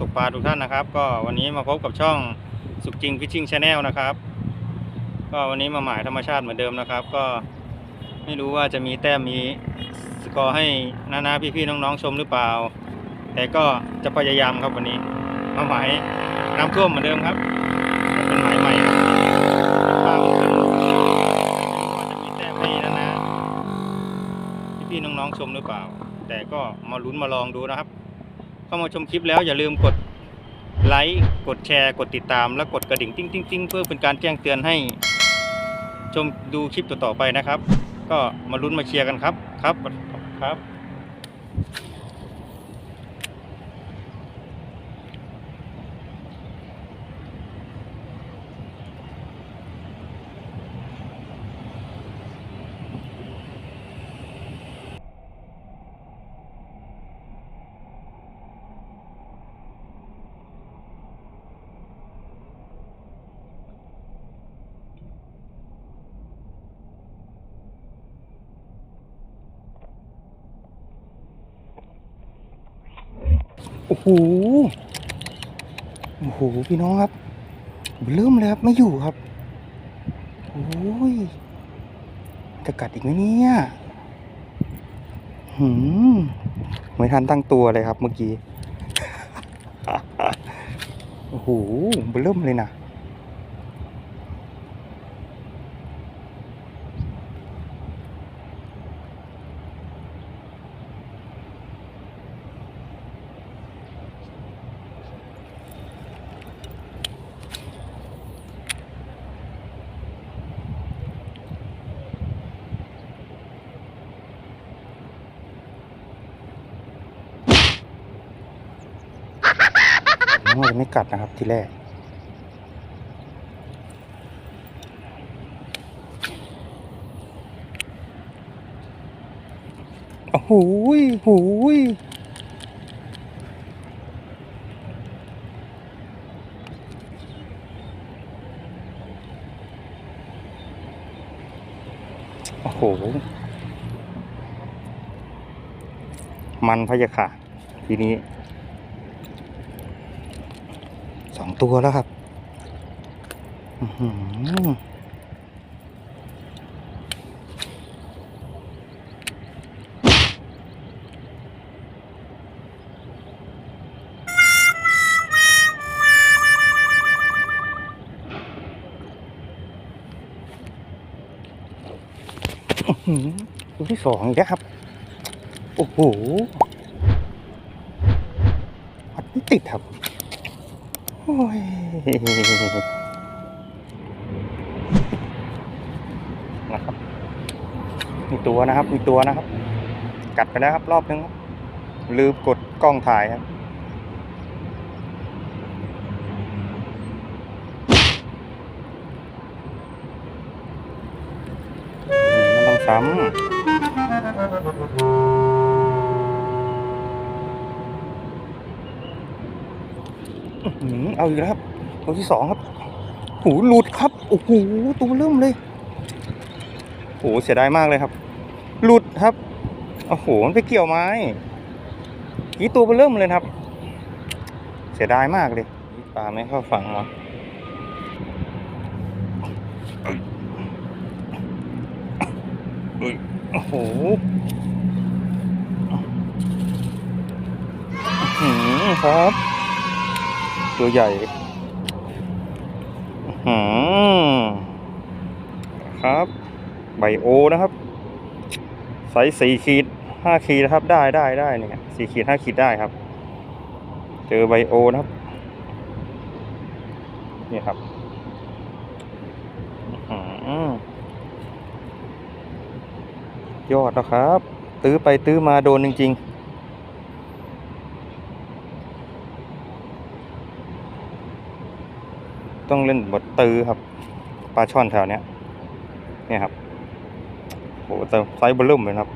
ตกปลาทุกท่านนะครับ ก็วันนี้มาพบกับช่องสุขจริงฟิชชิ่งชาแนลนะครับ ก็วันนี้มาหมายธรรมชาติเหมือนเดิมนะครับ ก็ไม่รู้ว่าจะมีแต้มมีสกอร์ให้นานาพี่ๆน้องๆชมหรือเปล่า แต่ก็จะพยายามครับวันนี้ มาหมายน้ำท่วมเหมือนเดิมครับเป็นหมายใหม่ครับจะมีแต้มให้นานาพี่ๆน้องๆชมหรือเปล่า แต่ก็มาลุ้นมาลองดูนะครับ เข้ามาชมคลิปแล้วอย่าลืมกดไลค์กดแชร์ กดติดตาม และกดกระดิ่งติ้งติ้งติ้งเพื่อเป็นการแจ้งเตือนให้ ชมดูคลิปต่อๆไปนะครับ ก็มาลุ้นมาเชียร์กันครับครับครับ โอ้โหโอ้โหพี่น้องครับเริ่มเลยครับไม่อยู่ครับโอ้ยจะกัดอีกไหมเนี่ยหืมไม่ทันตั้งตัวเลยครับเมื่อกี้ โอ้โหเริ่มเลยนะ น้องจะไม่กัดนะครับทีแรก โอ้โหโอ้โหยโอ้โห มันพะยะค่ะ ทีนี้ สองตัวแล้วครับอื้อหืออื้อหือตัวที่สองอีกแล้วครับ โอ้โหวัดไม่ติดครับ นะครับมีตัวนะครับมีตัวนะครับ กัดไปแล้วครับ รอบนึงครับลืมกดกล้องถ่ายครับไม่ต้องซ้ำอื้อหือ เอาอีกแล้วครับ ตัวที่สองครับ หูหลุดครับ โอ้โห ตัวเริ่มเลย โอ้โหเสียดายมากเลยครับ หลุดครับ โอ้โห มันไปเกี่ยวไม้กี่ตัวเริ่มเลยครับ เสียดายมากเลยปลาไม่เข้าฝั่งมาโอ้โหอื้อหือครับ ตัวใหญ่หือครับไบโอนะครับไซส์สี่ขีดห้าขีดนะครับ ได้ได้ได้เนี่ยสี่ขีดห้าขีดได้ครับ เจอไบโอนะครับ นี่ครับอื้อยอดแล้วครับ ตื้อไปตื้อมาโดนจริง ๆ ต้องเล่นบทตื้อครับปลาช่อนแถวเนี้ยเนี่ยครับโอ้โหแต่ไซส์บอลลุ่มเลยครับ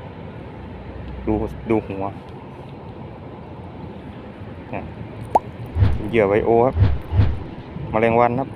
ดูดูหัวเนี่ยเหยื่อไวโอครับมาแรงวันครับ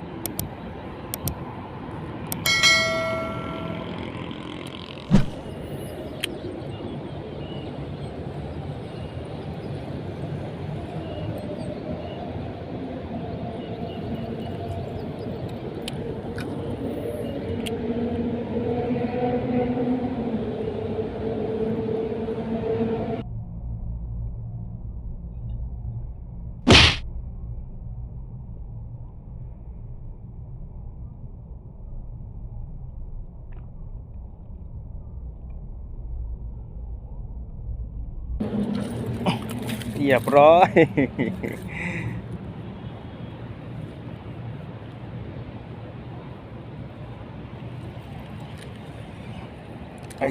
รียบร้อย ไอ้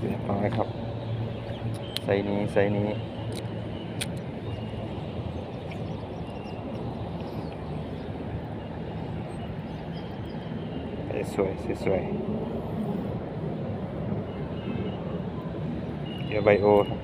เรียบร้อยครับ ไซนี้ ไซนี้ สวยสวยสวยเดี๋ยวไบโอครับ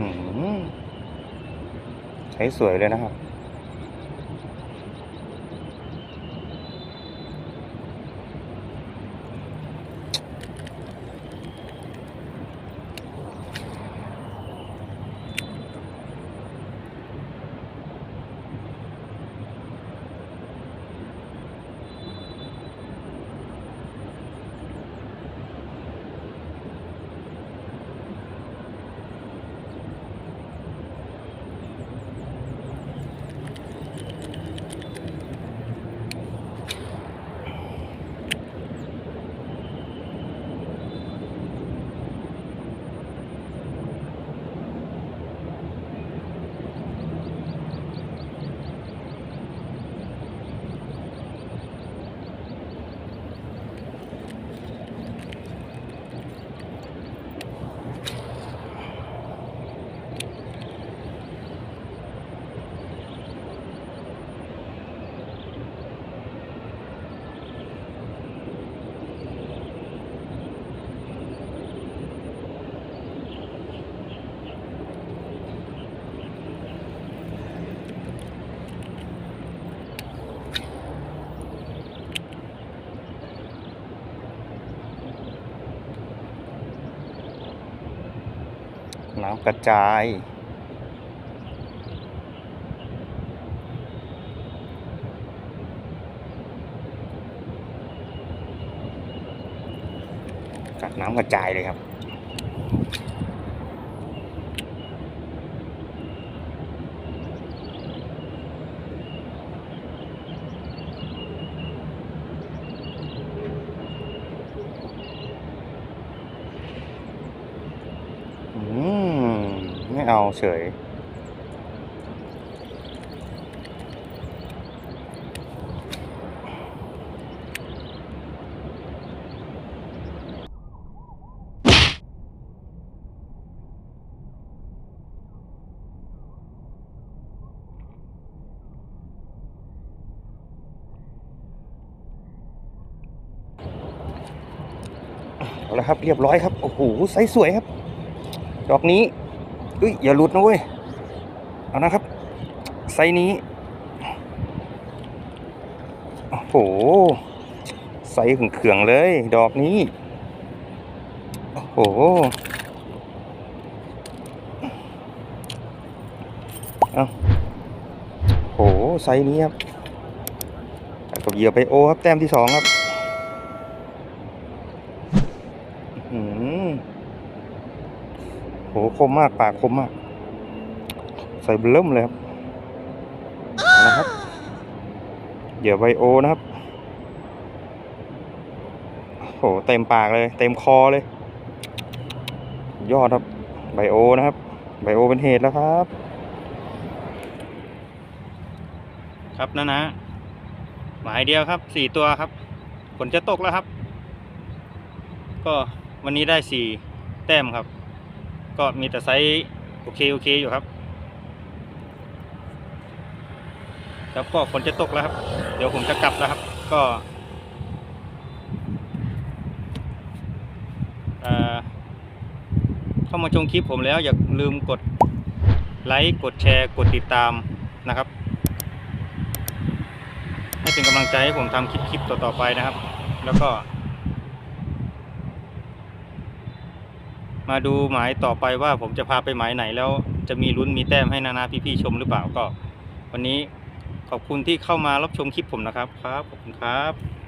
อื้อหือใช้ สวยเลยนะครับ น้ำ กระจาย กัดน้ำกระจายเลยครับอืม ไม่เอาเฉยเอาละครับเรียบร้อยครับ โอ้โหไซส์สวยครับ ดอกนี้ เอ้ยอย่าหลุดนะเว้ย เอานะครับ ไซนี้ โอ้โห ไซส์เขื่องๆเลย ดอกนี้ โอ้โห เอาโอ้โหไซส์นี้ครับกับเหยื่อไปโอครับ แต้มที่สองครับ อืม โห คมมากปากคมมาก ใส่เบิ่มเลยครับนะครับเหยื่อไบโอนะครับโหเต็มปากเลย เต็มคอเลย ยอดครับไบโอนะครับไบโอเป็นเหตุแล้วครับ ครับนะนะหมายเดียวครับสี่ตัวครับฝนจะตกแล้วครับ ก็วันนี้ได้สี่แต้มครับ ก็มีแต่ไซส์โอเคโอเคอยู่ครับแล้วก็ฝนจะตกแล้วครับ เดี๋ยวผมจะกลับแล้วครับ ก็เอ่อเข้ามาชมคลิปผมแล้วอย่าลืมกดไลค์กดแชร์กดติดตามนะครับ ให้เป็นกำลังใจให้ผมทำคลิปๆต่อๆไปนะครับ แล้วก็ มาดูหมายต่อไปว่าผมจะพาไปหมายไหนแล้วจะมีลุ้นมีแต้มให้นานาพี่ๆชมหรือเปล่าก็ วันนี้ขอบคุณที่เข้ามารับชมคลิปผมนะครับครับขอบคุณครับ